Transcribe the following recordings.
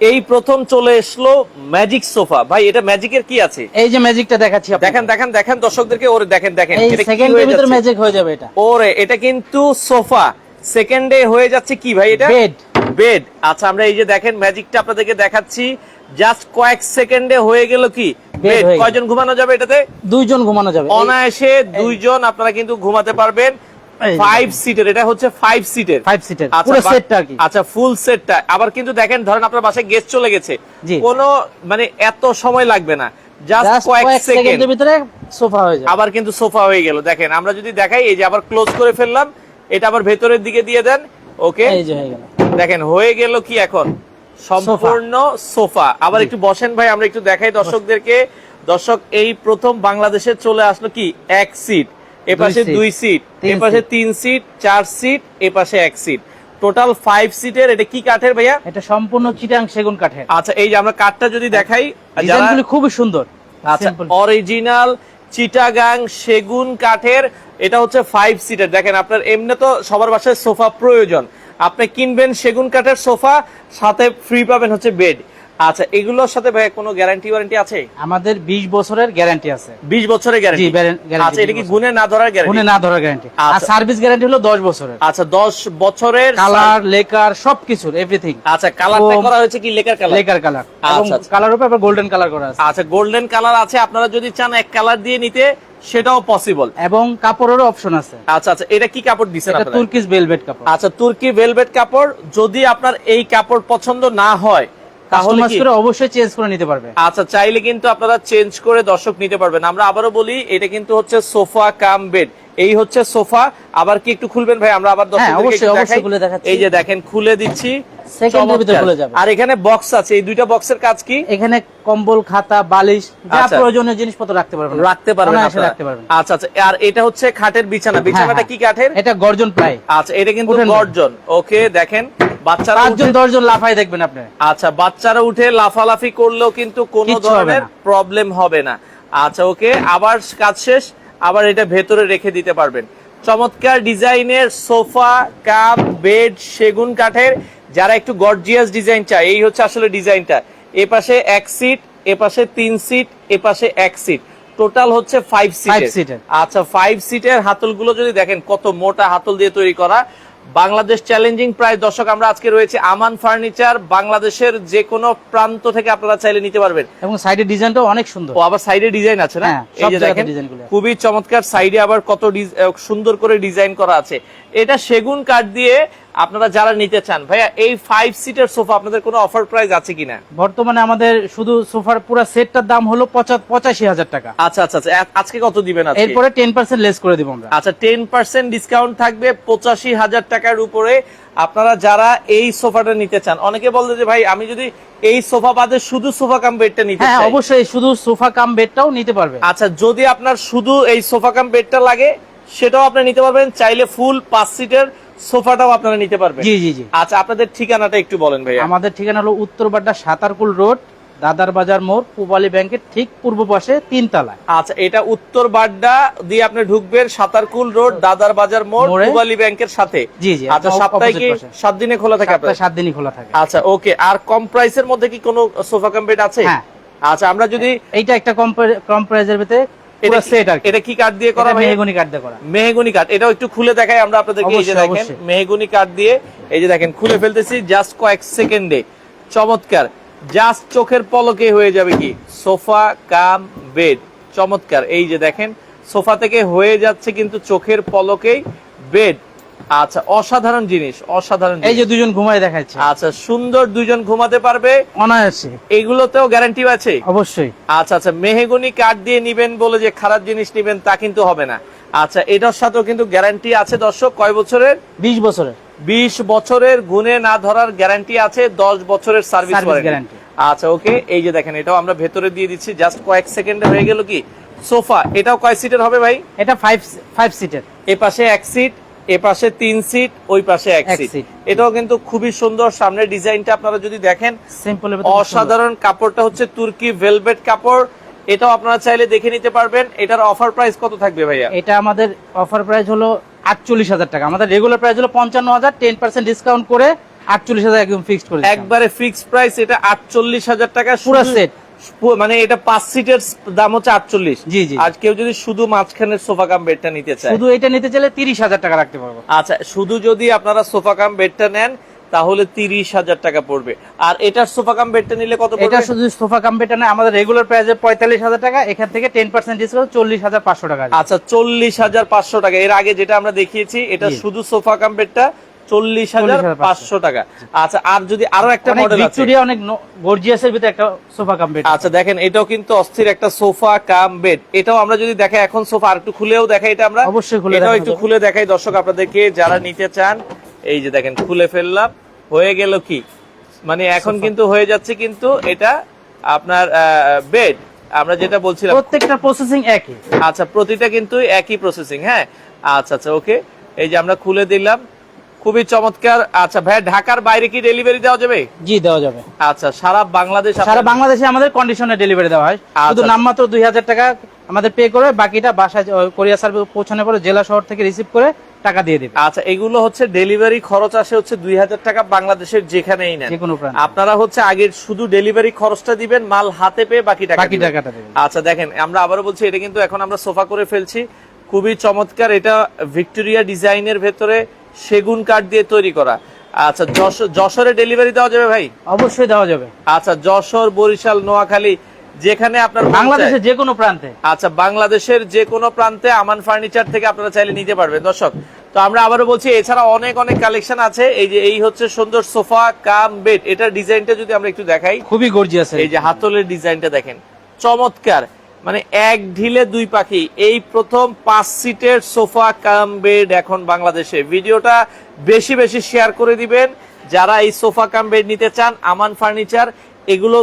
এই প্রথম চলে এসলো ম্যাজিক সোফা ভাই এটা ম্যাজিকের কি আছে? এই যে ম্যাজিকটা দেখাচ্ছি দেখেন দেখেন দেখেন দর্শকদেরকে ওরে দেখেন দেখেন এটা সেকেন্ডের ভিতরে ম্যাজিক হয়ে যাবে এটা। ওরে এটা কিন্তু সোফা সেকেন্ডে হয়ে যাচ্ছে কি ভাই এটা? বেড বেড আচ্ছা আমরা এই যে দেখেন ম্যাজিকটা আপনাদেরকে দেখাচ্ছি। জাস্ট কয়েক সেকেন্ডে হয়ে গেল কি? বেড কয়জন ঘুমানো যাবে এটাতে? দুইজন ঘুমানো যাবে। অনায়াসে দুইজন আপনারা কিন্তু ঘুমাতে পারবেন। ফাইভ সিটের এটা হচ্ছে ফাইভ সিটের ফাইভ সিটের আচ্ছা, পুরো সেটটা কি। আচ্ছা ফুল সেটটা আবার কিন্তু দেখেন ধরেন আপনার বাসায় গেস্ট চলে গেছে। কোনো মানে এত সময় লাগবে না। জাস্ট জাস্ট কয়েক কয়েক সেকেন্ডের ভিতরে সোফা হয়ে আবার কিন্তু সোফা হয়ে গেল। দেখেন আমরা যদি দেখাই এই যে আবার ক্লোজ করে ফেললাম। এটা আবার ভেতরের দিকে দিয়ে দেন। ওকে এই যে হয়ে গেল। দেখেন হয়ে গেল কি এখন? সম্পূর্ণ সোফা। আবার একটু বসেন ভাই আমরা একটু দেখাই দর্শকদেরকে। দর্শক এই প্রথম বাংলাদেশে চলে আসলো কি? এক সিট এপাশে দুই সিট এপাশে তিন সিট চার সিট এপাশে এক সিট টোটাল ফাইভ সিটের এটা কি কাঠের ভাইয়া? এটা সম্পূর্ণ চিটাং সেগুন কাঠের। আচ্ছা এই যে আমরা কাঠটা যদি দেখাই যারা ডিজাইনগুলি খুবই সুন্দর। আচ্ছা অরিজিনাল চিটাগাং সেগুন কাঠের এটা হচ্ছে ফাইভ সিটের দেখেন আপনার এমনি তো সবার বাসায় সোফা প্রয়োজন। আপনি কিনবেন সেগুন কাঠের সোফা সাথে ফ্রি পাবেন হচ্ছে বেড আচ্ছা এগুলোর সাথে ভাই কোনো গ্যারান্টি ওয়ারেন্টি আছে? আমাদের 20 বছরের গ্যারান্টি আছে। বিশ বছরের জি গ্যারান্টি আচ্ছা এটা কি 20 গুনে না ধরার গুণে গ্যারান্টি না ধরার গ্যারান্টি আর আচ্ছা। সার্ভিস গ্যারান্টি হলো 10 বছরের। আচ্ছা দশ বছরের কালার লেকার সবকিছুর এভরিথিং আচ্ছা কালারটা করা হয়েছে কি লেকার কালার লেকার কালার এবং আচ্ছা, আচ্ছা। কালার উপরে আবার গোল্ডেন কালার করা আছে। আচ্ছা গোল্ডেন কালার আছে আপনারা যদি চান এক কালার দিয়ে নিতে সেটাও পসিবল এবং কাপড়েরও অপশন আছে। আচ্ছা আচ্ছা এটা কি কাপড় দিচ্ছেন এটা আপনারা? তুর্কিশ ভেলভেট কাপড়। আচ্ছা তুর্কি ভেলভেট কাপড় যদি আপনার এই কাপড় পছন্দ না হয় কাস্টমাইজ করে অবশ্যই চেঞ্জ করে নিতে পারবে। আচ্ছা চাইলে কিন্তু আপনারা চেঞ্জ করে দর্শক নিতে পারবেন। আমরা আবারও বলি এটা কিন্তু হচ্ছে সোফা কাম বেড এই হচ্ছে সোফা। আবার কি একটু খুলবেন ভাই? আমরা আবার হ্যাঁ। এই যে দেখেন খুলে দিচ্ছি। সেকেন্ডের ভিতরে খুলে যাবে। আর এখানে বক্স আছে। এই দুইটা বক্সের কাজ কি? এখানে কম্বল খাতা বালিশ যা আচ্ছা। প্রয়োজনীয় জিনিসপত্র রাখতে পারবেন। রাখতে পারবেন। রাখতে পারবেন। আচ্ছা আচ্ছা। আর এটা হচ্ছে খাটের বিছানা। হ্যাঁ, বিছানাটা হ্যাঁ। কি কাঠের? এটা গর্জন প্রায়। আচ্ছা এটা কিন্তু গর্জন। ওকে দেখেন। বাচ্চারা পাঁচজন দশজন লাফাই দেখবেন আপনি। আচ্ছা বাচ্চারা উঠে লাফালাফি করলেও কিন্তু কোনো ধরনের প্রবলেম হবে না। আচ্ছা ওকে আবার কাজ শেষ। আবার এটা ভেতরে রেখে দিতে পারবেন। চমৎকার ডিজাইনের সোফা কাপ বেড সেগুন কাঠের। যারা একটু গর্জিয়াস ডিজাইন চায় এই হচ্ছে আসলে ডিজাইনটা। এ পাশে এক সিট এ পাশে তিন সিট এ পাশে এক সিট। টোটাল হচ্ছে ফাইভ সিট আচ্ছা ফাইভ সিটের হাতলগুলো যদি দেখেন কত মোটা হাতল দিয়ে তৈরি করা। বাংলাদেশ চ্যালেঞ্জিং প্রায় দর্শক আমরা আজকে রয়েছে আমান ফার্নিচার বাংলাদেশের যে কোনো প্রান্ত থেকে আপনারা চাইলে নিতে পারবেন। এবং সাইডের ডিজাইনটাও অনেক সুন্দর। ও আবার সাইডে ডিজাইন আছে না? হ্যাঁ, এই যে দেখেন খুবই চমৎকার সাইডে আবার কত সুন্দর করে ডিজাইন করা আছে। এটা সেগুন কাঠ দিয়ে আপনারা যারা নিতে চান ভাইয়া এই ফাইভ সিটের সোফা আপনাদের কোনো অফার প্রাইস আছে কিনা? বর্তমানে আমাদের শুধু সোফার পুরো সেটটার দাম হলো পঁচা- পঁচাশি হাজার টাকা। আচ্ছা আচ্ছা আচ্ছা আজকে কত দিবেন এরপরে টেন পার্সেন্ট লেস করে দিব আমরা। আচ্ছা টেন পার্সেন্ট ডিসকাউন্ট থাকবে পঁচাশি হাজার টাকার উপরে। আপনারা যারা এই সোফাটা নিতে চান অনেকে বলতে যে ভাই আমি যদি এই সোফা বাদে শুধু সোফা কাম বেডটা নিতে হ্যাঁ চাই। অবশ্যই শুধু সোফা কাম বেডটাও নিতে পারবে আচ্ছা যদি আপনার শুধু এই সোফা কাম বেডটা লাগে সেটাও আপনি নিতে পারবেন। চাইলে ফুল পাঁচ সিটের সোফাটাও আপনারা নিতে পারবেন। জি জি জি। আচ্ছা আপনাদের ঠিকানাটা একটু বলেন ভাই আমাদের ঠিকানা হলো উত্তরবাড্ডা সাতারকুল রোড দাদার বাজার মোড় পূবালী ব্যাংকের ঠিক পূর্ব পাশে তিন তলায় আচ্ছা এটা উত্তর বাড্ডা দিয়ে আপনি ঢুকবেন সাতারকুল রোড দাদার বাজার মোড়। পুবালি ব্যাংকের সাথে। জি, জি, আচ্ছা একদম সপ্তাহে কি সাত দিনে খোলা থাকে আপনার সাত দিনই খোলা থাকে। আচ্ছা ওকে আর কম প্রাইসের মধ্যে কি কোনো সোফা কাম বেড আছে? হ্যাঁ। আচ্ছা আমরা যদি এইটা একটা কম প্রাই- কম প্রাইজের ভিতরে এটা সেট আর এটা কি কাঠ দিয়ে করা মেহগনি কাঠ দিয়ে করা। মেহগুনি কাঠ। এটাও একটু খুলে দেখাই আমরা আপনাদেরকে। এই যে দেখেন। কাঠ দিয়ে এই যে দেখেন খুলে ফেলতেছি জাস্ট কয়েক সেকেন্ডে। চমৎকার। জাস্ট চোখের পলকে হয়ে যাবে কি? Sofa cum bed. চমৎকার। এই যে দেখেন সোফা থেকে হয়ে যাচ্ছে কিন্তু চোখের পলকেই বেড। আচ্ছা অসাধারণ জিনিস অসাধারণ এই যে দুজন ঘুমায় দেখাচ্ছে। আচ্ছা সুন্দর দুজন ঘুমাতে পারবে। অনায়াসে। এগুলোতেও গ্যারান্টি আছে? অবশ্যই। আচ্ছা আচ্ছা মেহেগুনি কাঠ দিয়ে নিবেন বলে যে খারাপ জিনিস নিবেন তা কিন্তু হবে না। আচ্ছা এটার সাথেও কিন্তু গ্যারান্টি আছে দর্শক কয় বছরের? বিশ বছরের। বিশ বছরের গুণে না ধরার গ্যারান্টি আছে দশ বছরের সার্ভিস গ্যারান্টি আচ্ছা ওকে এই যে দেখেন এটাও আমরা ভেতরে দিয়ে দিচ্ছি জাস্ট কয়েক সেকেন্ডে হয়ে গেল কি? সোফা এটাও কয় সিটের হবে ভাই? এটা ফাইভ ফাইভ সিটের এ পাশে এক সিট এ পাশে তিন সিট ওই পাশে এক সিট এটাও কিন্তু খুবই সুন্দর। সামনের ডিজাইনটা আপনারা যদি দেখেন সিম্পল অসাধারণ কাপড়টা হচ্ছে তুর্কি ভেলভেট কাপড়। এটাও আপনারা চাইলে দেখে নিতে পারবেন। এটার অফার প্রাইস কত থাকবে ভাইয়া? এটা আমাদের অফার প্রাইস হলো আটচল্লিশ হাজার টাকা। আমাদের রেগুলার প্রাইস হলো পঞ্চান্ন হাজার টেন পার্সেন্ট ডিসকাউন্ট করে আটচল্লিশ হাজার একদম ফিক্সড করে একবারে ফিক্সড প্রাইস এটা আটচল্লিশ হাজার টাকা। পুরো। পু- মানে এটা পাঁচ সিটের দাম হচ্ছে আটচল্লিশ। জি, জি। আর কেউ যদি শুধু মাঝখানের সোফা কাম বেডটা নিতে চায়। শুধু এটা নিতে চাইলে তিরিশ হাজার টাকা রাখতে পারব। আচ্ছা শুধু যদি আপনারা সোফা কাম বেডটা নেন তাহলে তিরিশ হাজার টাকা পড়বে। আর এটার সোফা কাম বেডটা নিলে কত এটা শুধু সোফা কাম্পেটা না আমাদের রেগুলার প্রাইসে পঁয়তাল্লিশ হাজার টাকা এখান থেকে টেন পার্সেন্ট ডিসকাউন্ট চল্লিশ হাজার পাঁচশো টাকা আচ্ছা চল্লিশ হাজার পাঁচশো টাকা। এর আগে যেটা আমরা দেখিয়েছি এটা শুধু সোফা কাম বেডটা চল্লিশ হাজার পাঁচশো। টাকা। আচ্ছা আর যদি আরও একটা মডেল ভিক্টোরিয়া অনেক গর্জিয়াসের ভিতরে একটা সোফা কাম্পেট আচ্ছা দেখেন এটাও কিন্তু অস্থির একটা সোফা কাম বেড এটাও আমরা যদি দেখাই এখন সোফা আর একটু খুলেও দেখাই এটা আমরা। অবশ্যই খুলে এটাও একটু খুলে দেখাই দর্শক আপনাদেরকে যারা নিতে চান এই যে দেখেন খুলে ফেললাম। হয়ে গেল কি? মানে এখন কিন্তু হয়ে যাচ্ছে কিন্তু এটা আপনার বেড আমরা যেটা বলছিলাম প্রত্যেকটা প্রসেসিং একই। আচ্ছা প্রতিটা কিন্তু একই প্রসেসিং হ্যাঁ? আচ্ছা আচ্ছা ওকে এই যে আমরা খুলে দিলাম। খুবই চমৎকার। আচ্ছা ভাই ঢাকার বাইরে কি ডেলিভারি দেওয়া যাবে? জি দেওয়া যাবে। আচ্ছা সারা বাংলাদেশ সারা বাংলাদেশে আমাদের কন্ডিশনে ডেলিভারি দেওয়া হয়। শুধু আচ্ছা। নামমাত্র দুই হাজার টাকা আমাদের পে করে বাকিটা বাসায় কোরিয়া সার্ভিস পৌঁছানোর পরে জেলা শহর থেকে রিসিভ করে টাকা দিয়ে দেবে। আচ্ছা এগুলো হচ্ছে ডেলিভারি খরচ আসে হচ্ছে দুই হাজার টাকা বাংলাদেশের যেখানেই নেন। আপনারা হচ্ছে আগে শুধু ডেলিভারি খরচটা দিবেন মাল হাতে পেয়ে বাকি টাকা বাকি টাকাটা দেবেন। আচ্ছা দেখেন আমরা আবারও বলছি এটা কিন্তু এখন আমরা সোফা করে ফেলছি। খুবই চমৎকার এটা ভিক্টোরিয়া ডিজাইনের ভেতরে সেগুন কাঠ দিয়ে তৈরি করা। আচ্ছা যশোর যশোরে ডেলিভারি দেওয়া যাবে ভাই? অবশ্যই দেওয়া যাবে। আচ্ছা যশোর বরিশাল নোয়াখালী যেখানে আপনার বাংলাদেশের যে কোনো প্রান্তে। আচ্ছা বাংলাদেশের যে কোনো প্রান্তে আমান ফার্নিচার থেকে আপনারা চাইলে নিতে পারবেন। দর্শক তো আমরা আবারও বলছি এছাড়া অনেক অনেক কালেকশন আছে। এই যে এই হচ্ছে সুন্দর সোফা কাম বেড এটার ডিজাইনটা যদি আমরা একটু দেখাই। খুবই গর্জিয়াস এই। যে হাতলের ডিজাইনটা দেখেন। চমৎকার। মানে এক ঢিলে দুই পাখি। এই প্রথম পাঁচ সিটের সোফা কাম বেড এখন বাংলাদেশে। ভিডিওটা বেশি বেশি শেয়ার করে দিবেন। যারা এই সোফা কাম বেড নিতে চান, আমান ফার্নিচার, এগুলো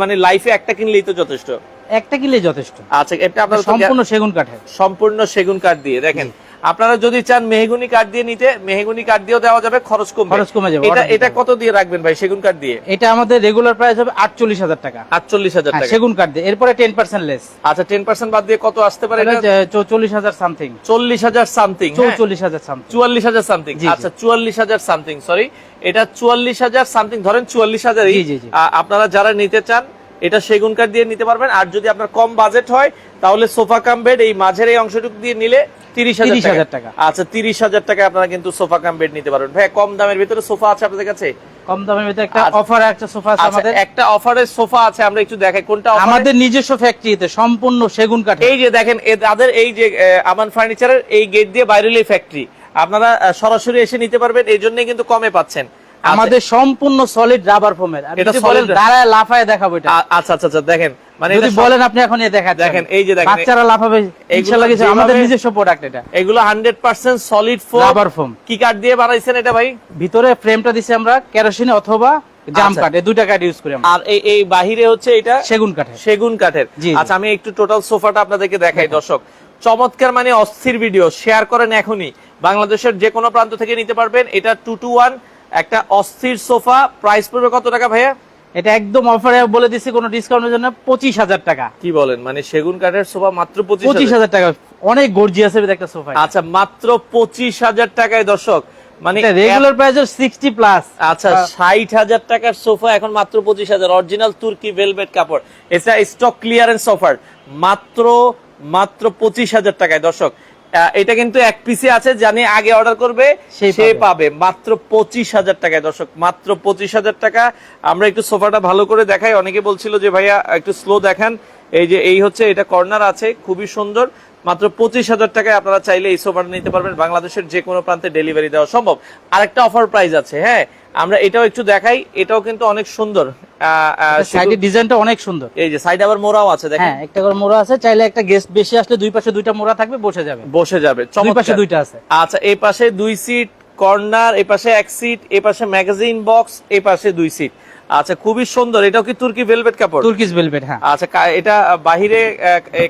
মানে লাইফে একটা কিনলেই তো যথেষ্ট। একটা কিনলে যথেষ্ট। আচ্ছা এটা আপনার সম্পূর্ণ সেগুন কাঠের। সম্পূর্ণ সেগুন কাঠ দিয়ে। দেখেন আপনারা যদি চান মেহগুনি কাঠ দিয়ে নিতে মেহগুনি কাঠ দিয়েও দেওয়া যাবে খরচ কমবে। খরচ কমে যাবে, এটা এটা কত দিয়ে রাখবেন ভাই সেগুন কাঠ দিয়ে? এটা আমাদের রেগুলার প্রাইস হবে আটচল্লিশ হাজার টাকা। আটচল্লিশ হাজার হ্যাঁ, টাকা। সেগুন কাঠ দিয়ে। এরপরে টেন পার্সেন্ট লেস আচ্ছা টেন পার্সেন্ট বাদ দিয়ে কত আসতে পারে এটা চৌচল্লিশ হাজার সামথিং চল্লিশ হাজার সামথিং চৌচল্লিশ হাজার সামথিং চুয়াল্লিশ হাজার সামথিং জি, জি। আচ্ছা চুয়াল্লিশ হাজার সামথিং সরি এটা চুয়াল্লিশ হাজার সামথিং ধরেন চুয়াল্লিশ হাজারই। জি, জি, জি। আ- আপনারা যারা নিতে চান এটা সেগুন কাঠ দিয়ে নিতে পারবেন। আর যদি আপনার কম বাজেট হয় তাহলে সোফা কাম বেড এই মাঝের এই অংশটুকু দিয়ে নিলে তিরিশ 30,000 হাজার টাকা। আচ্ছা তিরিশ হাজার টাকা আপনারা কিন্তু সোফা কাম বেড নিতে পারবেন। ভাই কম দামের ভিতরে সোফা আছে আপনাদের কাছে? কম দামের ভিতরে একটা আচ্ছা। অফার একটা সোফা আছে আচ্ছা আমাদের। একটা অফারের সোফা আছে আমরা একটু দেখাই কোনটা আমাদের নিজস্ব ফ্যাক্টরিতে সম্পূর্ণ সেগুন কাঠের। এই যে দেখেন তাদের এই যে আমান ফার্নিচারের এই গেট দিয়ে বাইরেলেই ফ্যাক্টরি আপনারা সরাসরি এসে নিতে পারবেন এই জন্যই কিন্তু কমে পাচ্ছেন। আচ্ছা, আমাদের সম্পূর্ণ সলিড রাবার ফোমের এটা বলেন দাঁড়ায় লাফায় দেখাবো এটা। আচ্ছা আচ্ছা আচ্ছা দেখেন। মানে যদি বলেন আপনি এখন এ দেখা দেখেন, এই যে দেখেন, বাচ্চারা লাফাবে ইনশাআল্লাহ কিছু আমাদের নিজস্ব প্রোডাক্ট এটা। এগুলো hundred percent solid foam rubber foam কি কাঠ দিয়ে বানাইছেন এটা ভাই? ভিতরে ফ্রেমটা দিছি আমরা কেরোসিন অথবা জাম আচ্ছা। কাঠ এই দুইটা কাঠ ইউজ করি আমরা। আর এই এই বাহিরে হচ্ছে এটা সেগুন কাঠের। সেগুন কাঠের। আচ্ছা আমি একটু টোটাল সোফাটা আপনাদেরকে দেখাই দর্শক। চমৎকার মানে অস্থির ভিডিও শেয়ার করেন এখনই। বাংলাদেশের যে কোনো প্রান্ত থেকে নিতে পারবেন। এটা টু টু ওয়ান একটা অস্থির সোফা প্রাইস পড়বে কত টাকা ভাইয়া? এটা একদম অফারে বলে দিছি কোনো ডিসকাউন্টের জন্য পঁচিশ হাজার টাকা। কি বলেন? মানে সেগুন কাঠের সোফা মাত্র পঁচিশ হাজার টাকা। অনেক গর্জিয়াসের একটা সোফা আচ্ছা মাত্র পঁচিশ হাজার টাকায় দর্শক মানে রেগুলার প্রাইস সিক্সটি প্লাস আচ্ছা ষাট হাজার টাকার সোফা এখন মাত্র পঁচিশ হাজার। অরিজিনাল তুর্কি ভেলভেট কাপড়। এছাড়া স্টক ক্লিয়ারেন্স অফার মাত্র মাত্র পঁচিশ হাজার টাকায় দর্শক। এটা কিন্তু এক পিসে আছে জানি আগে অর্ডার করবে সে পাবে। পাবে। মাত্র পঁচিশ হাজার টাকায় দর্শক মাত্র পঁচিশ হাজার টাকা। আমরা একটু সোফাটা ভালো করে দেখাই। অনেকে বলছিল যে ভাইয়া একটু স্লো দেখান। এই যে এই হচ্ছে এটা কর্নার আছে খুবই সুন্দর। মাত্র পঁচিশ হাজার টাকায় আপনারা চাইলে এই সোফাটা নিতে পারবেন। বাংলাদেশের যে কোনো প্রান্তে ডেলিভারি দেওয়া সম্ভব। আরেকটা অফার প্রাইস আছে হ্যাঁ? আমরা এটাও একটু দেখাই। এটাও কিন্তু অনেক সুন্দর। সাইডের ডিজাইনটা অনেক সুন্দর। এই যে সাইড আবার মোড়াও আছে দেখেন। হ্যাঁ একটা করে মোড়া আছে। চাইলে একটা গেস্ট বেশি আসলে দুই পাশে দুইটা মোড়া থাকবে বসে যাবে। বসে যাবে দুই পাশে দুইটা আছে। আচ্ছা এই পাশে দুই সিট কর্নার এই পাশে এক সিট এই পাশে ম্যাগাজিন বক্স এই পাশে দুই সিট আচ্ছা খুবই সুন্দর। এটাও কি তুর্কি ভেলভেট কাপড়? তুর্কিশ ভেলভেট হ্যাঁ। আচ্ছা এটা বাহিরে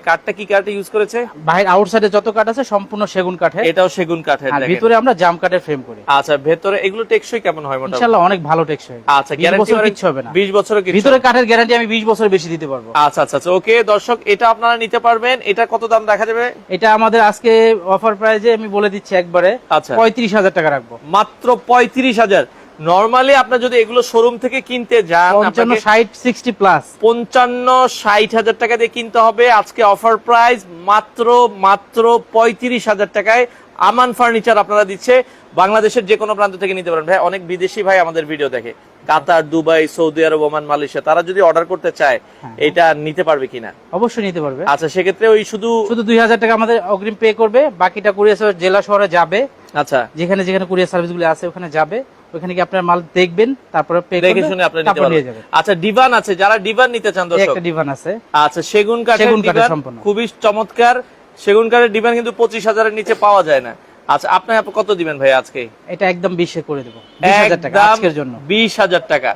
কাঠটা কি কাঠ ইউজ করেছে? বাহির আউটসাইডে যত কাঠ আছে সম্পূর্ণ সেগুন কাঠের। এটাও সেগুন কাঠের ভিতরে আমরা জাম কাঠের ফ্রেম করি। আচ্ছা ভেতরে এগুলো টেকসই কেমন হয় মোটামুটি? ইনশাআল্লাহ অনেক ভালো টেকসই আচ্ছা 20 গ্যারান্টি বছর কিচ্ছু হবে না। 20 বছরের কিছু ভিতরে কাঠের গ্যারান্টি আমি 20 বছর বেশি দিতে পারব। আচ্ছা আচ্ছা আচ্ছা ওকে দর্শক এটা আপনারা নিতে পারবেন। এটা কত দাম দেখা যাবে? এটা আমাদের আজকে অফার প্রাইজে আমি বলে দিচ্ছি একবারে। আচ্ছা। পঁয়ত্রিশ হাজার টাকা রাখব। মাত্র পঁয়ত্রিশ হাজার। নরমালি আপনার যদি এগুলো শোরুম থেকে কিনতে যান পঞ্চান্ন আপনাকে ষাট সিক্সটি প্লাস পঞ্চান্ন ষাট হাজার টাকা দিয়ে কিনতে হবে। আজকে অফার প্রাইস মাত্র মাত্র পঁয়ত্রিশ হাজার টাকায় আমান ফার্নিচার আপনারা দিচ্ছে। বাংলাদেশের যে কোনো প্রান্ত থেকে নিতে পারেন। ভাই অনেক বিদেশি ভাই আমাদের ভিডিও দেখে। Qatar Dubai Saudi Arab Oman Malaysia তারা যদি অর্ডার করতে চায় হ্যাঁ। এটা নিতে পারবে কিনা? অবশ্যই নিতে পারবে। আচ্ছা সেক্ষেত্রে ওই শুধু শুধু দুই হাজার টাকা আমাদের অগ্রিম পে করবে। বাকিটা কুরিয়ার সার্ভিস জেলা শহরে যাবে। আচ্ছা। যেখানে যেখানে কুরিয়ার সার্ভিসগুলো আছে ওখানে যাবে। ওখানে কি আপনার মাল দেখবেন তারপরে পে দেখে শুনে আপনি নিতে পারবেন। আচ্ছা ডিভান আছে যারা ডিভান নিতে চান দর্শক। একটা ডিভান আছে। আচ্ছা সেগুন কাঠের ডিভান। খুবই চমৎকার। সেগুন কাঠের ডিভান কিন্তু পঁচিশ হাজারের নিচে পাওয়া যায় না। আচ্ছা আপনি কত দিবেন ভাই আজকে? এটা একদম বিশে করে দেবো। বিশ হাজার টাকা আজকের জন্য। বিশ হাজার টাকা।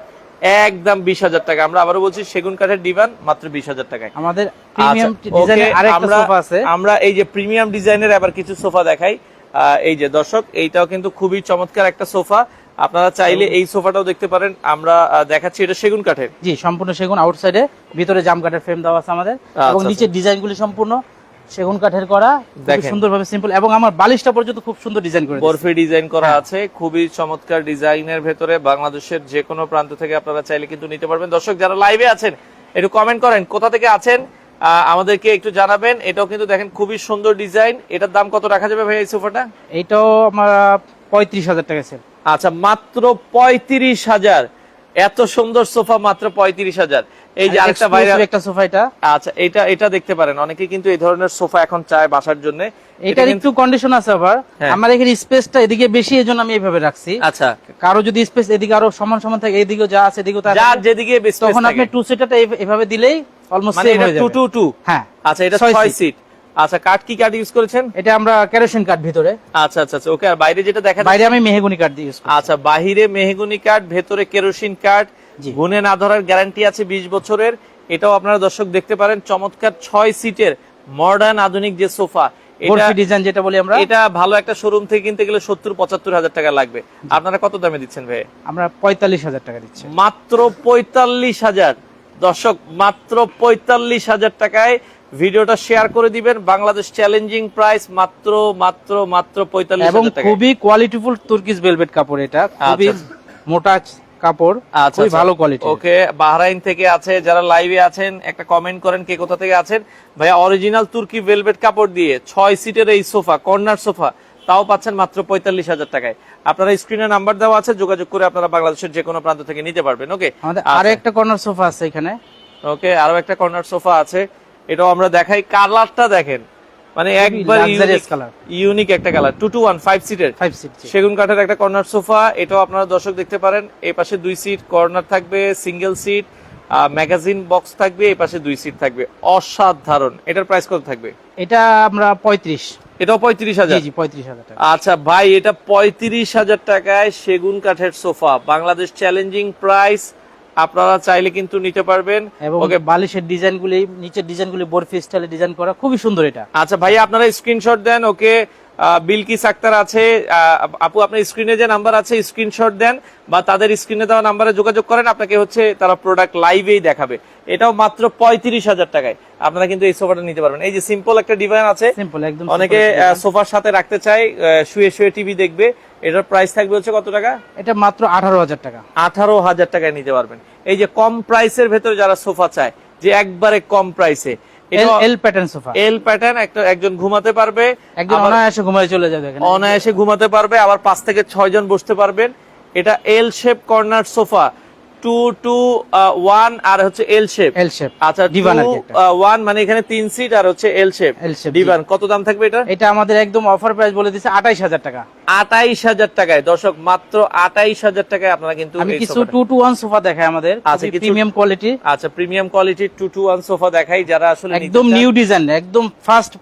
একদম বিশ হাজার টাকা। আমরা আবারও বলছি সেগুন কাঠের ডিভান মাত্র বিশ হাজার টাকায়। আমাদের প্রিমিয়াম আচ্ছা, ডিজাইনের আরেকটা সোফা আছে। আমরা এই যে প্রিমিয়াম ডিজাইনের আবার কিছু সোফা দেখাই। এই যে দর্শক এইটাও কিন্তু খুবই চমৎকার একটা সোফা। আপনারা চাইলে এই সোফাটাও দেখতে পারেন। আমরা দেখাচ্ছি এটা সেগুন কাঠের। জি সম্পূর্ণ সেগুন আউটসাইডে ভিতরে জাম কাঠের ফ্রেম দেওয়া আছে আমাদের। এবং আচ্ছা, নিচের ডিজাইনগুলি সম্পূর্ণ সেগুন কাঠের করা। সুন্দরভাবে সিম্পল এবং আমার বালিশটা পর্যন্ত খুব সুন্দর ডিজাইন করে বরফে ডিজাইন করা হ্যাঁ। আছে। খুবই চমৎকার ডিজাইনের ভেতরে বাংলাদেশের যে কোনো প্রান্ত থেকে আপনারা চাইলে কিন্তু নিতে পারবেন। দর্শক যারা লাইভে আছেন একটু কমেন্ট করেন কোথা থেকে আছেন? আমাদেরকে একটু জানাবেন। এটাও কিন্তু দেখেন খুবই সুন্দর ডিজাইন এটার দাম কত রাখা যাবে ভাই এই সোফাটা? এইটাও আমার পঁয়ত্রিশ হাজার টাকা সেল আচ্ছা মাত্র পঁয়ত্রিশ হাজার। এত সুন্দর সোফা মাত্র পঁয়ত্রিশ হাজার। এই যে আরেকটা ভাইরাল একটা সোফা এটা। আচ্ছা এটা এটা দেখতে পারেন। অনেকে কিন্তু এই ধরনের সোফা এখন চায় বাসার জন্য। এটার একটু কন্ডিশন আছে আবার। হ্যাঁ। আমার এখানে স্পেসটা এদিকে বেশি এজন্য আমি এইভাবে রাখছি। আচ্ছা। কারও যদি স্পেস এদিকে আরও সমান সমান থাকে এদিকেও যা আছে এদিকেও তা যার যেদিকে বেশি তখন আপনি টু সিটারটা এভাবে দিলেই অলমোস্ট মানে সেম এটা হয়ে টু যাবে টু টু হ্যাঁ। আচ্ছা এটা ছয় সিট আচ্ছা কাঠ কি কাঠ ইউজ করেছেন? এটা আমরা কেরোসিন কাঠ ভিতরে। আচ্ছা আচ্ছা আচ্ছা ওকে আর বাইরে যেটা দেখা বাইরে আমি মেহগুনি কাঠ use আচ্ছা বাহিরে মেহগুনি কাঠ ভেতরে কেরোসিন কাঠ গুনে না ধরার গ্যারান্টি আছে বিশ বছরের। এটাও আপনারা দর্শক দেখতে পারেন চমৎকার ছয় সিটের মডার্ন আধুনিক যে সোফা এটা ডিজাইন যেটা বলি আমরা। এটা ভালো একটা শোরুম থেকে কিনতে গেলে সত্তর পঁচাত্তর হাজার টাকা লাগবে। আপনারা কত দামে দিচ্ছেন ভাই আমরা পঁয়তাল্লিশ হাজার টাকা দিচ্ছি। মাত্র পঁয়তাল্লিশ হাজার। দর্শক মাত্র পঁয়তাল্লিশ হাজার টাকায় ভিডিওটা শেয়ার করে দিবেন। বাংলাদেশ চ্যালেঞ্জিং প্রাইস মাত্র মাত্র মাত্র পঁয়তাল্লিশ এবং খুবই কোয়ালিটিফুল তুর্কিশ ভেলভেট কাপড় এটা। খুবই আচ্ছা। মোটা কাপড় আচ্ছা খুবই ভালো কোয়ালিটি ওকে বাহরাইন থেকে আছে যারা লাইভে আছেন একটা কমেন্ট করেন কে কোথা থেকে আছেন। ভাইয়া অরিজিনাল তুর্কি ভেলভেট কাপড় দিয়ে ছয় সিটের এই সোফা কর্নার সোফা তাও পাচ্ছেন মাত্র পঁয়তাল্লিশ হাজার টাকায়। আপনারা স্ক্রিনে নাম্বার দেওয়া আছে যোগাযোগ করে আপনারা বাংলাদেশের যে কোনো প্রান্ত থেকে নিতে পারবেন ওকে? আরও একটা কর্নার সোফা আছে এখানে। ওকে আরও একটা কর্নার সোফা আছে। এটাও আমরা দেখাই। কালারটা দেখেন। মানে একবার। ইউনিক একটা colour two two one five সিটের ফাইভ সিট সেগুন কাঠের একটা কর্নার সোফা এটাও আপনারা দর্শক দেখতে পারেন। এই পাশে দুই সিট কর্নার থাকবে সিঙ্গেল সিট ম্যাগাজিন বক্স থাকবে এই পাশে দুই সিট থাকবে। অসাধারণ। এটার প্রাইস কত থাকবে? এটা আমরা পঁয়ত্রিশ। এটাও পঁয়ত্রিশ জি হাজার? জি পঁয়ত্রিশ হাজার টাকা। আচ্ছা ভাই এটা পঁয়ত্রিশ হাজার টাকায় সেগুন কাঠের সোফা বাংলাদেশ চ্যালেঞ্জিং প্রাইস আপনারা চাইলে কিন্তু নিতে পারবেন। এবং ওকে। বালিশের ডিজাইন গুলি নিচের ডিজাইন গুলি বরফি স্টাইলে ডিজাইন করা খুবই সুন্দর এটা। আচ্ছা ভাই আপনারা স্ক্রিনশট দেন ওকে। বিলকিস আক্তার আছে। আপু আপনার স্ক্রিনে যে নাম্বার আছে স্ক্রিনশট দেন বা তাদের স্ক্রিনে দেওয়া নাম্বারে যোগাযোগ করেন আপনাকে হচ্ছে তারা প্রোডাক্ট লাইভেই দেখাবে। এটাও মাত্র পঁয়ত্রিশ হাজার টাকায়। আপনারা কিন্তু এই সোফাটা নিতে পারবেন। এই যে সিম্পল একটা ডিভাইন আছে সিম্পল একদম অনেকে। সোফার সাথে রাখতে চায় শুয়ে শুয়ে টিভি দেখবে। এটার প্রাইস থাকবে হচ্ছে কত টাকা? এটা মাত্র আঠারো হাজার টাকা। আঠারো হাজার টাকায় নিতে পারবেন। এই যে কম প্রাইসের ভেতরে যারা সোফা চায় যে একবারে কম প্রাইসে L L pattern sofa. L pattern একটা একজন ঘুমাতে পারবে অনায়াসে ঘুমায় চলে যাবে অনায়াসে ঘুমাতে পারবে আবার পাঁচ থেকে ছয় জন বসতে পারবেন। এটা L shape corner sofa two two one আর হচ্ছে এল শেপ এল শেপ আচ্ছা ডিভান। ওয়ান মানে এখানে তিন সিট আর হচ্ছে এল শেপ shape, জি। ডিভান কত দাম থাকবে এটা? এটা আমাদের একদম অফার প্রাইস বলে দিচ্ছে আঠাইশ হাজার টাকা। আটাইশ হাজার টাকায়। দর্শক মাত্র আটাইশ হাজার টাকায় আপনারা কিন্তু কিছু টু টু ওয়ান সোফা দেখাই আমাদের। আচ্ছা, প্রিমিয়াম কোয়ালিটি আচ্ছা প্রিমিয়াম কোয়ালিটির টু টু ওয়ান সোফা দেখাই যারা আসলে একদম নিউ ডিজাইন একদম ফার্স্ট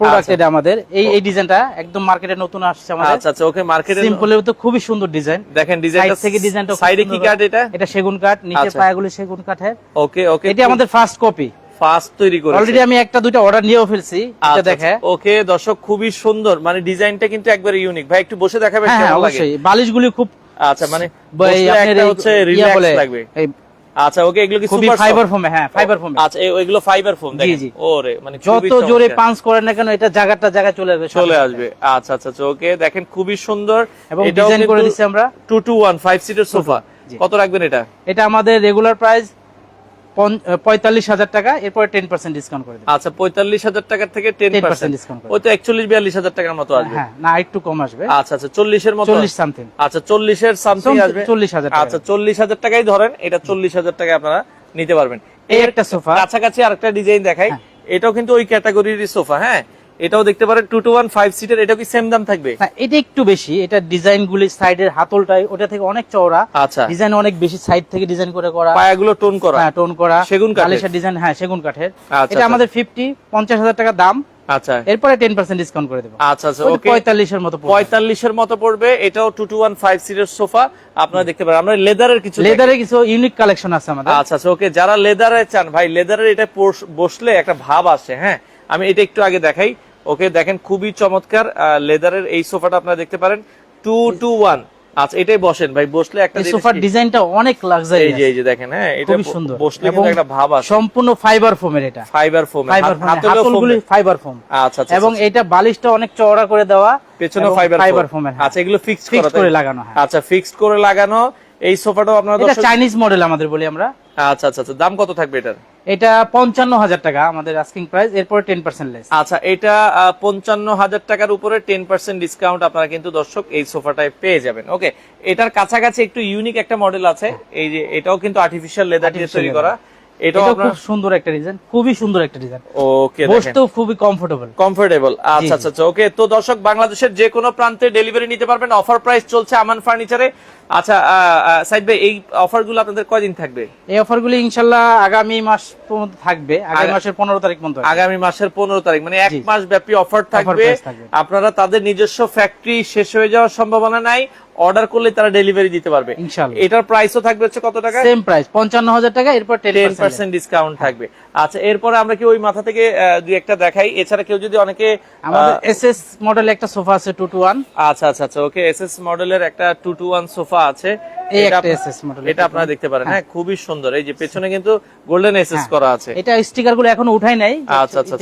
প্রোডাক্ট আচ্ছা। এটা আমাদের। এই এই ডিজাইনটা একদম মার্কেটে নতুন আসছে আমাদের। আচ্ছা আচ্ছা ওকে মার্কেটে সিম্পলের তো খুবই সুন্দর ডিজাইন দেখেন ডিজাইনটা থেকে ডিজাইনটা সাইডে কি কাট এটা? এটা সেগুন কাঠ নিচে আচ্ছা। পায়াগুলো সেগুন কাঠের ওকে ওকে এটা আমাদের ফার্স্ট কপি ফাস্ট তৈরি করেছে। অলরেডি আমি একটা দুইটা অর্ডার নিয়েও ফেলছি। এটা আচ্ছা, দেখে ওকে দর্শক খুবই সুন্দর। মানে ডিজাইনটা কিন্তু একবারে ইউনিক ভাই একটু বসে দেখাবেন হ্যাঁ হ্যাঁ অবশ্যই। বালিশগুলি খুব আচ্ছা মানে বা এই বসলে আপনার একটা হচ্ছে রিল্যাক্স লাগবে। আচ্ছা ওকে এগুলো কি সুপার ফাইবার ফোম হ্যাঁ ফাইবার ফোম আচ্ছা এগুলো ফাইবার ফোম দেখেন। ওরে মানে যত জোরে। পাঞ্চ করেন না কেন এটা জায়গাটা জায়গায় চলে আসবে চলে আসবে। আচ্ছা আচ্ছা আচ্ছা ওকে দেখেন খুবই সুন্দর। এবং ডিজাইন করে দিচ্ছি আমরা। টু টু ওয়ান ফাইভ সিটের সোফা কত রাখবেন এটা? এটা আমাদের রেগুলার প্রাইস পঁয়তাল্লিশ হাজার টাকা এরপরে টেন পার্সেন্ট ডিসকাউন্ট করে আচ্ছা পঁয়তাল্লিশ হাজার টাকার থেকে টেন পার্সেন্ট ডিসকাউন্ট ওই তো একচল্লিশ বিয়াল্লিশ হাজার টাকার মতো আসবে। হ্যাঁ না একটু কম আসবে। আচ্ছা আচ্ছা চল্লিশের মতো চল্লিশ সামথিং আচ্ছা চল্লিশের সামথিং আসবে। চল্লিশ হাজার আচ্ছা চল্লিশ হাজার টাকাই ধরেন এটা চল্লিশ হাজার টাকায় আপনারা নিতে পারবেন। এই একটা সোফা। কাছাকাছি আরেকটা ডিজাইন দেখাই। হ্যাঁ। এটাও কিন্তু ওই ক্যাটাগরির সোফা হ্যাঁ? এটাও দেখতে পারেন টু টু ওয়ান ফাইভ সিটের এটাও কি সেম দাম থাকবে? এটা একটু বেশি এটা ডিজাইন গুলি সাইডের হাতলটাই ওটা থেকে অনেক চওড়া। আচ্ছা। ডিজাইন অনেক বেশি সাইড থেকে ডিজাইন করে করা। পায়াগুলো টোন করা। হ্যাঁ টোন করা। সেগুন কাঠের? ডিজাইন হ্যাঁ সেগুন কাঠের। আচ্ছা, এটা আচ্ছা। আমাদের ফিফটি পঞ্চাশ হাজার টাকা দাম। আচ্ছা। এরপরে টেন পার্সেন্ট ডিসকাউন্ট করে দেবো। আচ্ছা আচ্ছা ওকে পঁয়তাল্লিশের মতো পড়বে। পঁয়তাল্লিশের মতো পড়বে। এটাও টু টু ওয়ান ফাইভ সিটের সোফা আপনারা দেখতে পারেন আমরা লেদারের কিছু লেদারের কিছু ইউনিক কালেকশন আছে আমাদের। আচ্ছা আচ্ছা ওকে যারা লেদারে চান ভাই লেদারের এটা বসলে একটা ভাব আসে হ্যাঁ? আমি এটা একটু আগে দেখাই। ওকে দেখেন খুবই চমৎকার লেদারের এই সোফাটা আপনারা দেখতে পারেন। টু টু ওয়ান আচ্ছা এটাই বসেন ভাই বসলে একটা সোফার ডিজাইনটা অনেক লাক্সারি এই যে এই যে দেখেন হ্যাঁ এটা সুন্দর। বসলে কিন্তু একটা ভাব আসে সম্পূর্ণ ফাইবার ফোমের এটা। ফাইবার ফোম হাতলগুলি ফাইবার ফোম আচ্ছা আচ্ছা এবং আচ্ছা। এটা বালিশটা অনেক চওড়া করে দেওয়া পেছনে ফাইবার ফাইবার ফোমের। আচ্ছা এগুলো ফিক্স Fix করে লাগানো, হ্যাঁ। আচ্ছা ফিক্সড করে লাগানো। এই সোফাটাও আপনারা এটা চাইনিজ মডেল আমাদের বলি আমরা। আচ্ছা আচ্ছা আচ্ছা। দাম কত থাকবে এটার? এটা পঞ্চান্ন হাজার টাকা আমাদের আস্কিং প্রাইস এরপরে টেন পার্সেন্ট লেস আচ্ছা এটা পঞ্চান্ন হাজার টাকার উপরে টেন পার্সেন্ট ডিসকাউন্ট আপনারা কিন্তু দর্শক এই সোফাটায় পেয়ে যাবেন। ওকে এটার কাছাকাছি একটু ইউনিক একটা মডেল আছে। এই যে এটাও কিন্তু আর্টিফিশিয়াল লেদার দিয়ে তৈরি করা। এটাও খুব সুন্দর একটা ডিজাইন খুবই সুন্দর একটা ডিজাইন ওকে বসতেও খুবই কমফোর্টেবল কমফোর্টেবল আচ্ছা আচ্ছা আচ্ছা। ওকে তো দর্শক বাংলাদেশের যে কোনো প্রান্তে ডেলিভারি নিতে পারবেন। অফার প্রাইস চলছে আমান ফার্নিচারে আচ্ছা সাইদ ভাই এই অফারগুলো আপনাদের কয়দিন থাকবে? এই অফারগুলি ইনশাল্লাহ আগামী মাস পর্যন্ত থাকবে। আগামী মাসের পনেরো তারিখ পর্যন্ত আগামী মাসের পনেরো তারিখ মানে এক মাস ব্যাপী অফার থাকবে। আপনারা তাদের নিজস্ব ফ্যাক্টরি শেষ হয়ে যাওয়ার সম্ভাবনা নাই। অর্ডার করলে তারা ডেলিভারি দিতে পারবে। ইনশাল্লাহ। এটার প্রাইসও থাকবে হচ্ছে কত টাকা? সেম প্রাইস পঞ্চান্ন হাজার টাকা এরপর টেন টেন পার্সেন্ট ডিসকাউন্ট থাকবে। আচ্ছা এরপরে আমরা কি ওই মাথা থেকে দুই একটা দেখাই। এছাড়া কেউ যদি অনেকে আমাদের এসএস এস এস মডেল একটা সোফা আছে টু টু ওয়ান। আচ্ছা আচ্ছা আচ্ছা ওকে এসএস এস মডেলের একটা টু টু ওয়ান সোফা আছে। এটা আপনারা দেখতে পারেন। হ্যাঁ। খুবই সুন্দর। এই যে পেছনে কিন্তু গোল্ডেন এসএস করা আছে। এটা স্টিকারগুলো এখনও উঠাই নাই আচ্ছা আচ্ছা।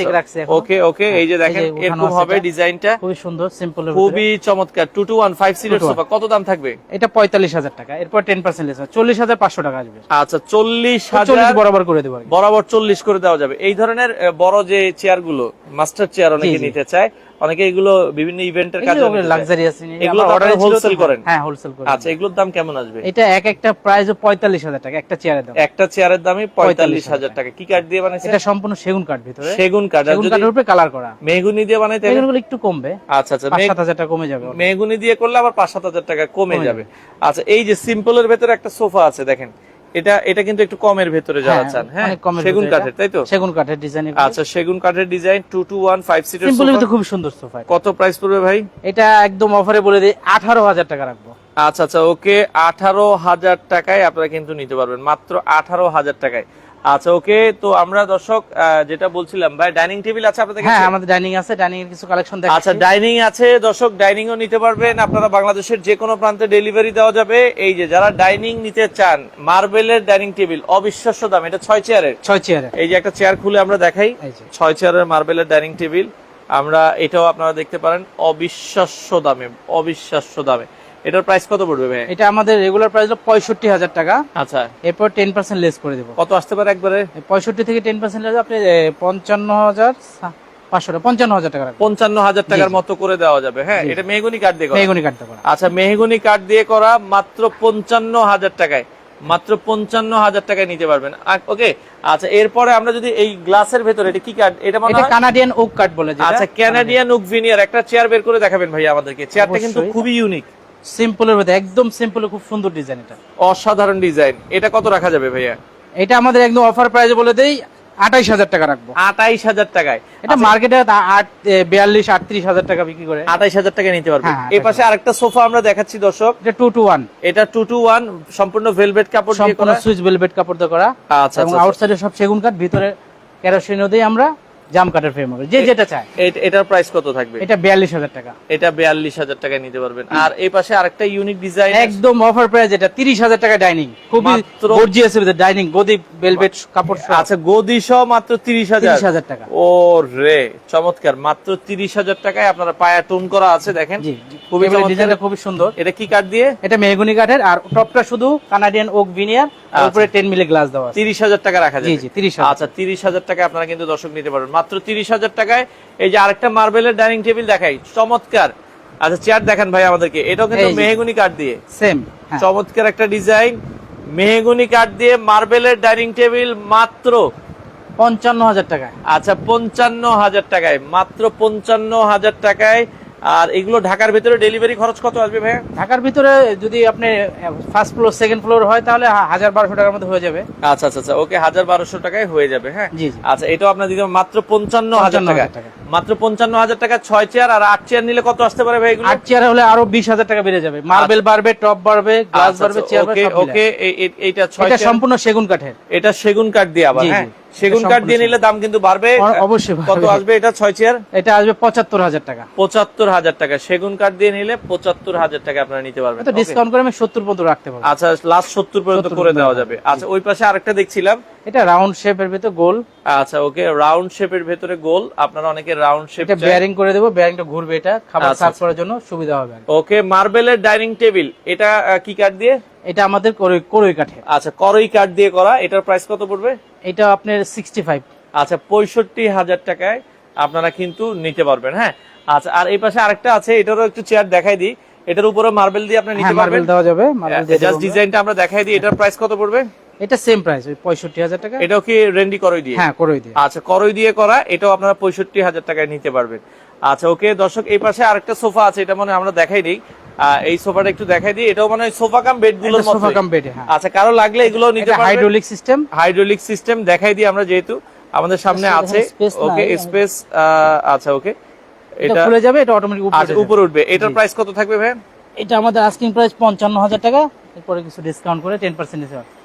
ওকে ওকে এই যে দেখেন এরকম হবে ডিজাইনটা। খুবই সুন্দর সিম্পল খুবই চমৎকার। টু টু ওয়ান ফাইভ সিটের সোফা কত দাম থাকবে? এটা পঁয়তাল্লিশ হাজার টাকা। এরপর টেন পার্সেন্ট লেস চল্লিশ হাজার পাঁচশো টাকা আসবে। আচ্ছা চল্লিশ হাজার বরাবর করে দেবো বরাবর চল্লিশ করে দেওয়া যাবে। এই ধরনের বড় যে চেয়ারগুলো মাস্টার চেয়ার অনেকে। নিতে চায় অনেকে এগুলো বিভিন্ন ইভেন্টের কাজে লাক্সারিয়াস এগুলো অর্ডার হোলসেল করেন? হ্যাঁ হোলসেল করে আচ্ছা এগুলোর দাম কেমন আসবে? এটা এক একটা প্রাইস পঁয়তাল্লিশ হাজার টাকা একটা চেয়ারের দাম। একটা চেয়ারের দামই পঁয়তাল্লিশ হাজার 45,000 টাকা। কি কাঠ দিয়ে বানাইছে? এটা সম্পূর্ণ সেগুন কাঠ ভিতরে। সেগুন কাঠ সেগুন কাঠের উপরে কালার করা। মেহগুনি দিয়ে বানাই তাহলে এগুলো একটু কমবে। আচ্ছা আচ্ছা পাঁচ মেঘ- সাত হাজার টাকা কমে যাবে। মেহগুনি দিয়ে করলে আবার পাঁচ সাত হাজার টাকা কমে কমে যাবে। আচ্ছা এই যে সিম্পলের ভেতরে একটা সোফা আছে দেখেন। এটা এটা কিন্তু একটু কমের ভেতরে যারা চান হ্যাঁ? সেগুন কাঠের তাই তো? সেগুন কাঠের ডিজাইন আচ্ছা সেগুন কাঠের design two two one five সিটের সিম্পলের ভিতরে খুব সুন্দর সোফা কত প্রাইস পড়বে ভাই? এটা একদম অফারে বলে দিই আঠারো হাজার টাকা রাখব। আচ্ছা আচ্ছা ওকে আঠারো হাজার টাকায় আপনারা কিন্তু নিতে পারবেন মাত্র আঠারো হাজার টাকায়। আচ্ছা ওকে তো আমরা দর্শক যেটা বলছিলাম ভাই ডাইনিং টেবিল আছে আপনাদের হ্যাঁ আমাদের ডাইনিং আছে ডাইনিং এর কিছু কালেকশন আচ্ছা ডাইনিং আছে দর্শক ডাইনিং ও নিতে পারবেন। আপনারা বাংলাদেশের যে কোনো প্রান্তে ডেলিভারি দেওয়া যাবে। এই যে যারা ডাইনিং নিতে চান মার্বেলের ডাইনিং টেবিল অবিশ্বাস্য দাম এটা ছয় চেয়ারের। ছয় চেয়ারে। এই যে একটা চেয়ার খুলে আমরা দেখাই। এই যে। ছয় চেয়ারের মার্বেলের ডাইনিং টেবিল। আমরা এটাও আপনারা দেখতে পারেন অবিশ্বাস্য দামে অবিশ্বাস্য দামে। এটার প্রাইস কত পড়বে ভাই? এটা আমাদের রেগুলার প্রাইস হলো পঁয়ষট্টি হাজার টাকা। আচ্ছা। এরপর টেন পার্সেন্ট লেস করে দেবো। কত আসতে পারে একবারে? পঁয়ষট্টি থেকে টেন পার্সেন্ট লেস আপনি পঞ্চান্ন হাজার পাঁচশো পঞ্চান্ন হাজার টাকা পঞ্চান্ন হাজার টাকার মতো করে দেওয়া যাবে। হ্যাঁ এটা মেহগুনি কাঠ দিয়ে করা। বেগুনি কাটতে আচ্ছা মেহগুনি কাঠ দিয়ে করা মাত্র পঞ্চান্ন হাজার টাকায়। মাত্র পঞ্চান্ন হাজার টাকায় নিতে পারবেন। ওকে আচ্ছা এরপরে আমরা যদি এই গ্লাসের ভেতরে এটা কি কাঠ এটা মনে কানাডিয়ান ওক কাঠ বলে আচ্ছা ক্যানাডিয়ান উক ভিনিয়ার একটা চেয়ার বের করে দেখাবেন ভাই আমাদেরকে। চেয়ারটা কিন্তু খুবই ইউনিক সিম্পলের মধ্যে একদম সিম্পল খুব সুন্দর ডিজাইন এটা। অসাধারণ ডিজাইন এটা কত রাখা যাবে ভাইয়া? এটা আমাদের একদম অফার প্রাইসে বলে দেই আঠাইশ হাজার টাকা রাখব। আটাইশ হাজার টাকায়। এটা মার্কেটে আট বিয়াল্লিশ আটত্রিশ হাজার টাকা বিক্রি করে। আটাইশ হাজার টাকা নিতে পারবেন হ্যাঁ, এই পাশে আরেকটা সোফা আমরা দেখাচ্ছি দর্শক। এটা টু টু ওয়ান এটা টু টু ওয়ান সম্পূর্ণ ভেলভেট কাপড় সম্পূর্ণ সুইচ বেলভেট কাপড় দিয়ে করা। আচ্ছা এবং আচ্ছা। আউটসাইডে সব সেগুন কাঠ ভিতরে কেরোসিন দিয়ে আমরা। জাম কাঠের ফ্রেম হবে যে যেটা চায়। এটার প্রাইস কত থাকবে? এটা বিয়াল্লিশ হাজার টাকা। এটা বিয়াল্লিশ হাজার টাকায় নিতে পারবেন। আর এই পাশে আরেকটা ইউনিক ডিজাইন একদম অফার প্রাইস এটা তিরিশ হাজার টাকা ডাইনিং খুবই গর্জিয়াস ডাইনিং গদি কাপড় আচ্ছা গদি সহ মাত্র তিরিশ হাজার। 30,000 টাকা। ও রে চমৎকার। মাত্র তিরিশ হাজার টাকায় আপনারা পায়া টোন করা আছে দেখেন। খুবই ডিজাইনটা খুবই সুন্দর। এটা কি কাঠ দিয়ে? এটা মেহগুনি কাঠের আর টপটা শুধু কানাডিয়ান ওক ভিনিয়ার উপরে টেন মিলি গ্লাস দেওয়া তিরিশ হাজার টাকা রাখা জি জি তিরিশ আচ্ছা তিরিশ হাজার টাকা আপনারা কিন্তু দর্শক নিতে পারবেন। মাত্র তিরিশ হাজার টাকায়। এই যে আরেকটা মার্বেলের ডাইনিং টেবিল দেখাই। চমৎকার। আচ্ছা চেয়ার দেখেন ভাই আমাদেরকে। এটাও কিন্তু মেহেগুনি কাঠ দিয়ে। সেম চমৎকার একটা ডিজাইন। মেহেগুনি কাঠ দিয়ে মার্বেলের ডাইনিং টেবিল মাত্র পঞ্চান্ন হাজার টাকায়। আচ্ছা পঞ্চান্ন হাজার টাকায়। মাত্র পঞ্চান্ন হাজার টাকায় আর এগুলো ঢাকার ভিতরে ডেলিভারি খরচ কত আসবে ভাই ঢাকার ভিতরে যদি আপনি ফার্স্ট ফ্লোর সেকেন্ড ফ্লোর হয় তাহলে হাজার বারোশো টাকার মধ্যে হয়ে যাবে। আচ্ছা আচ্ছা আচ্ছা ওকে হাজার বারোশো টাকায় হয়ে যাবে হ্যাঁ। আচ্ছা এটাও আপনার দিকে মাত্র পঞ্চান্ন হাজার টাকা। মাত্র পঞ্চান্ন হাজার টাকা ছয় চেয়ার আর আট চেয়ার নিলে কত আসতে পারে ভাই আট চেয়ার হলে আরও বিশ হাজার টাকা বেড়ে যাবে। মার্বেল বাড়বে টপ বাড়বে গ্লাস আচ্ছা, বাড়বে আচ্ছা, চেয়ার ওকে বাড়বে ওকে এই- এই- এইটা ছয় সম্পূর্ণ সেগুন কাঠের। এটা সেগুন কাঠ দিয়ে আবার। হ্যাঁ? সেগুন কাঠ দিয়ে নিলে দাম কিন্তু বাড়বে। অবশ্যই কত আসবে এটা? ছয় চেয়ার? এটা আসবে পঁচাত্তর হাজার টাকা। পঁচাত্তর হাজার টাকা। সেগুন কাঠ দিয়ে নিলে পঁচাত্তর হাজার টাকা আপনারা নিতে পারবেন। ডিসকাউন্ট করে আমি সত্তর পর্যন্ত রাখতে পারব। আচ্ছা লাস্ট সত্তর পর্যন্ত করে দেওয়া যাবে। আচ্ছা ওই পাশে আরেকটা দেখছিলাম। এটা রাউন্ড শেপের ভিতরে গোল। আচ্ছা ওকে রাউন্ড শেপের ভেতরে গোল। আপনারা অনেকে রাউন্ড শেপ এটা বেয়ারিং করে দেবো বেয়ারিংটা ঘুরবে এটা। খাবার আচ্ছা, সার্ভ আচ্ছা। করার জন্য সুবিধা হবে ওকে মার্বেলের ডাইনিং টেবিল এটা কি কাঠ দিয়ে? এটা আমাদের করই করই কাঠের। আচ্ছা করই কাঠ দিয়ে করা। এটার প্রাইস কত পড়বে? এটা আপনার সিক্সটি ফাইভ আচ্ছা পঁয়ষট্টি হাজার টাকায় আপনারা কিন্তু নিতে পারবেন হ্যাঁ? আচ্ছা আর এই পাশে আরেকটা আছে এটারও একটু চেয়ার দেখাই দিই। এটার উপরে মার্বেল দিয়ে আপনি নিতে হ্যাঁ পারবেন। দেওয়া যাবে জাস্ট আমরা। ডিজাইনটা আমরা দেখাই দিই এটার প্রাইস কত পড়বে? এটা সেম প্রাইস ওই পঁয়ষট্টি হাজার টাকা। এটাও কি রেন্ডি করই দিয়ে? হ্যাঁ করই দিয়ে। আচ্ছা করই দিয়ে করা এটাও আপনারা পঁয়ষট্টি হাজার টাকায় নিতে পারবেন। আচ্ছা ওকে দর্শক এই পাশে আরেকটা সোফা আছে এটা মনে আমরা দেখাই দিই এই সোফাটা একটু দেখাই দিই এটাও মানে সোফা কাম বেডগুলোর সোফা কাম বেড আচ্ছা কারও লাগলে এগুলো নিতে এটা পারবেন। Hydraulic system. হাইড্রোলিক সিস্টেম দেখাই দিই আমরা যেহেতু আমাদের সামনে আছে। ওকে। স্পেস আচ্ছা ওকে। এটা খুলে যাবে এটা অটোমেটিক আচ্ছা উপরে উপরে উঠবে। এটার প্রাইস কত থাকবে ভাই এটা আমাদের আস্কিং প্রাইস পঞ্চান্ন হাজার টাকা। এরপরে কিছু ডিসকাউন্ট করে টেন পার্সেন্ট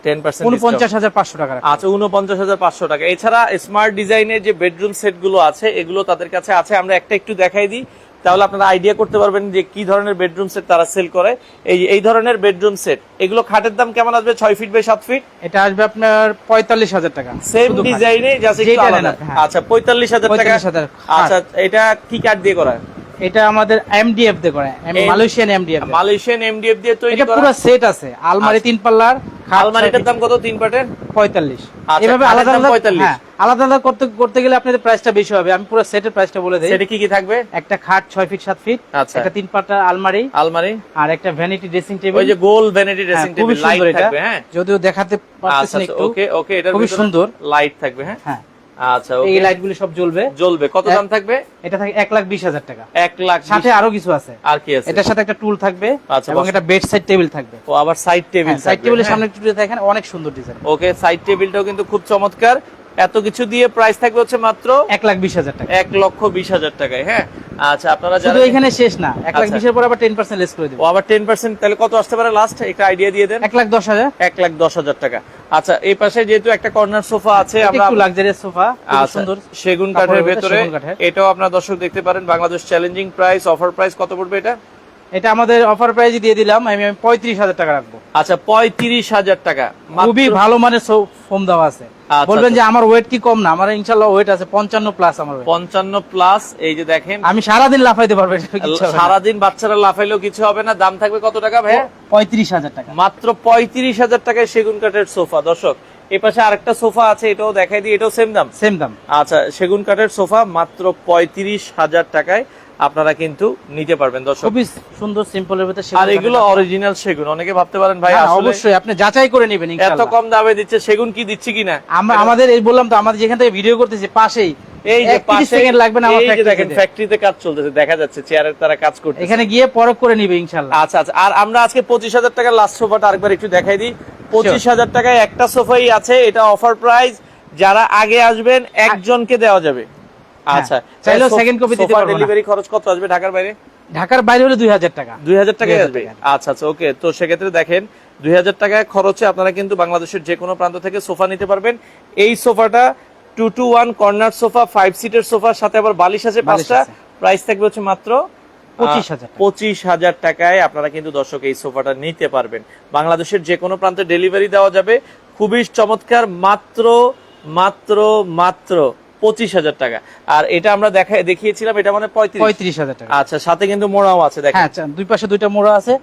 টেন পার্সেন্ট উনপঞ্চাশ হাজার পাঁচশো টাকা আচ্ছা উনপঞ্চাশ হাজার পাঁচশো টাকা। এছাড়া স্মার্ট ডিজাইনের যে বেডরুম সেটগুলো আছে এগুলো তাদের কাছে আছে। আমরা একটা একটু দেখাই দিই। তাহলে আপনারা আইডিয়া করতে পারবেন যে কি ধরনের বেডরুম সেট তারা সেল করে। এই এই ধরনের বেডরুম সেট এগুলো খাটের দাম কেমন আসবে? ছয় ফিট বাই সাত ফিট এটা আসবে আপনার পঁয়তাল্লিশ হাজার টাকা। সেম। ডিজাইনে হ্যাঁ। আচ্ছা পঁয়তাল্লিশ হাজার টাকা। 45,000 আচ্ছা এটা কি কাঠ দিয়ে করা? এটা আমাদের এমডিএফ দিয়ে করে মালয়েশিয়ান এমডিএফ মালয়েশিয়ান এমডিএফ দিয়ে তৈরি এটা পুরো সেট আছে আলমারি তিন পাল্লার আলমারিটার দাম কত? তিন পাটের? পঁয়তাল্লিশ। আচ্ছা, এভাবে আলাদা আলাদা 45 হ্যাঁ, আলাদা আলাদা করতে করতে গেলে আপনাদের প্রাইসটা বেশি হবে। আমি পুরো সেটের প্রাইসটা বলে দিই। সেটা কি কি থাকবে? একটা খাট ছয় ফিট সাত ফিট আচ্ছা। একটা তিন পাল্লার আলমারি। আলমারি। আর একটা ভ্যানিটি ড্রেসিং টেবিল ওই যে গোল ভ্যানিটি ড্রেসিং টেবিল লাইট থাকবে হ্যাঁ। যদিও দেখাতে পারতেছি আচ্ছা একটু। ওকে ওকে এটা খুবই সুন্দর। লাইট থাকবে হ্যাঁ। হ্যাঁ। আচ্ছা এই লাইট লাইটগুলি সব জ্বলবে। জ্বলবে। কত দাম থাকবে? এটা থাকে এক লাখ বিশ হাজার টাকা। এক লাখ সাথে আরও কিছু আছে। আর কি আছে? এটার সাথে একটা টুল থাকবে আচ্ছা, এবং। একটা বেড সাইড টেবিল থাকবে। ও আবার সাইড টেবিল সাইড টেবিলের সামনে একটু দেখেন অনেক সুন্দর ডিজাইন ওকে সাইড টেবিলটাও কিন্তু খুব চমৎকার। এত কিছু দিয়ে প্রাইস থাকবে হচ্ছে মাত্র এক লাখ বিশ হাজার টাকা। এক লক্ষ বিশ হাজার টাকায় হ্যাঁ? আচ্ছা আপনারা শুধু এখানে শেষ না এক লাখ আচ্ছা। বিশের পর আবার টেন পার্সেন্ট লেস করে দেবো। আবার টেন পার্সেন্ট তাহলে কত আসতে পারে লাস্ট একটা আইডিয়া দিয়ে দেন। এক লাখ দশ হাজার। এক লাখ দশ হাজার টাকা। আচ্ছা এই পাশে যেহেতু একটা কর্নার সোফা আছে আমরা লাক্সারিয়াস সোফা আচ্ছা, সুন্দর। সেগুন কাঠের ভেতরে এটাও আপনার দর্শক দেখতে পারেন Bangladesh challenging price offer price কত পড়বে এটা? এটা আমাদের অফার প্রাইস দিয়ে দিলাম আমি পঁয়ত্রিশ হাজার টাকা রাখব। আচ্ছা পঁয়ত্রিশ হাজার টাকা খুবই ভালো মানের ফোম দেওয়া আছে। বলবেন আচ্ছা। যে আমার ওয়েট কি কম না? আমার ইনশাল্লাহ ওয়েট আছে পঞ্চান্ন প্লাস আমার পঞ্চান্ন প্লাস এই যে দেখেন। আমি সারাদিন লাফাইতে পারব এটা কিচ্ছু হবে না। সারাদিন বাচ্চারা লাফাইলেও কিছু হবে না। দাম থাকবে কত টাকা ভাই পঁয়ত্রিশ হাজার টাকা। মাত্র পঁয়ত্রিশ হাজার টাকায় সেগুন কাঠের সোফা। দর্শক এই পাশে আরেকটা সোফা আছে এটাও দেখাই দিই এটাও সেম দাম। সেম দাম। আচ্ছা সেগুন কাঠের সোফা মাত্র পঁয়ত্রিশ হাজার টাকায়। আপনারা কিন্তু নিতে পারবেন দর্শক। খুবই সুন্দর সিম্পলের ভিতরে আর এগুলো অরিজিনাল সেগুন অনেকে ভাবতে পারেন ভাই অবশ্যই আপনি যাচাই করে নেবেন এত কম দামে দিচ্ছে সেগুন কি দিচ্ছে কিনা? আমরা আমাদের এই বললাম তো আমাদের যেখান থেকে ভিডিও করতেছি পাশেই। এই যে 31 পাশে সেকেন্ড লাগবে না আমার এই দেখেন। ফ্যাক্টরিতে কাজ চলতেছে দেখা যাচ্ছে চেয়ারের তারা কাজ করতে এখানে গিয়ে পরখ করে নিবে ইনশাল্লাহ আচ্ছা আচ্ছা আর আমরা আজকে পঁচিশ হাজার টাকার লাস্ট সোফাটা আরেকবার একটু দেখাই দিই। পঁচিশ হাজার টাকায় একটা সোফাই আছে এটা অফার প্রাইস যারা আগে আসবেন একজনকে দেওয়া যাবে। আচ্ছা হ্যাঁ, চাইলেও দিতে পারব ডেলিভারি খরচ কত আসবে ঢাকার বাইরে? ঢাকার বাইরে হলে দুই হাজার টাকা। দুই হাজার টাকায় আসবে? আচ্ছা আচ্ছা ওকে তো সেক্ষেত্রে দেখেন দুই হাজার টাকায় খরচে আপনারা কিন্তু বাংলাদেশের যে কোনো প্রান্ত থেকে সোফা নিতে পারবেন। এই সোফাটা two two one corner sofa five সিটের সোফার সাথে আবার বালিশ আছে পাঁচটা। প্রাইস থাকবে হচ্ছে মাত্র পঁচিশ হাজার টাকায় আপনারা কিন্তু দর্শক এই সোফাটা নিতে পারবেন। বাংলাদেশের যে কোনো প্রান্তে ডেলিভারি দেওয়া যাবে। খুবই চমৎকার মাত্র মাত্র মাত্র পঁচিশ হাজার টাকা। আর এটা আমরা দেখা দেখিয়েছিলাম এটা মানে পঁয়ত্রিশ। হাজার টাকা। আচ্ছা সাথে কিন্তু মোড়াও আছে দেখেন। হ্যাঁ আচ্ছা, দুই পাশে দুইটা মোড়া আছে।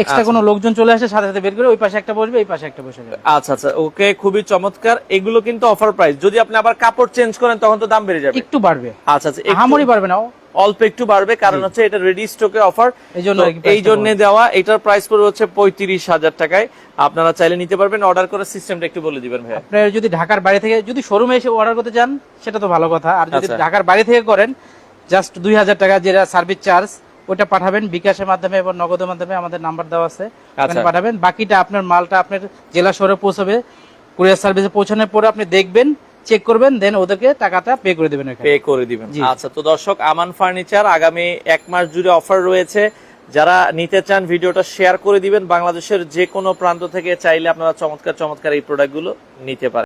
এক্সট্রা আচ্ছা। কোনো লোকজন চলে আসে সাথে সাথে বের করে ওই পাশে একটা বসবে এই পাশে একটা বসে যাবে। আচ্ছা আচ্ছা ওকে খুবই চমৎকার। এগুলো কিন্তু অফার প্রাইস যদি আপনি আবার কাপড় চেঞ্জ করেন তখন তো দাম বেড়ে যাবে। একটু বাড়বে। আচ্ছা আচ্ছা হামরি বাড়বে না। ও। অল্প একটু বাড়বে কারণ হচ্ছে এটা রেডি স্টকে অফার এই জন্য দেওয়া এটার প্রাইস পড়বে হচ্ছে পঁয়ত্রিশ হাজার টাকায়। আপনারা চাইলে নিতে পারবেন অর্ডার করার সিস্টেমটা একটু বলে দিবেন ভাইয়া। আপনার যদি ঢাকার বাইরে থেকে যদি শোরুমে এসে অর্ডার করতে চান সেটা তো ভালো কথা। আর যদি আচ্ছা। ঢাকার বাইরে থেকে করেন জাস্ট দুই হাজার টাকা যেটা সার্ভিস চার্জ ওটা পাঠাবেন বিকাশের মাধ্যমে এবং নগদের মাধ্যমে আমাদের নাম্বার দেওয়া আছে। আচ্ছা। পাঠাবেন। বাকিটা আপনার মালটা আপনার জেলা শহরে পৌঁছাবে। কুরিয়ার সার্ভিসে পৌঁছানোর পরে আপনি দেখবেন চেক করবেন দেন ওদেরকে টাকাটা পে করে দিবেন পে করে দিবেন। আচ্ছা তো দর্শক আমান ফার্নিচার আগামী এক মাস জুড়ে অফার রয়েছে। যারা নিতে চান ভিডিওটা শেয়ার করে দিবেন। বাংলাদেশের যে কোনো প্রান্ত থেকে চাইলে আপনারা চমৎকার চমৎকার এই প্রোডাক্টগুলো নিতে পারেন।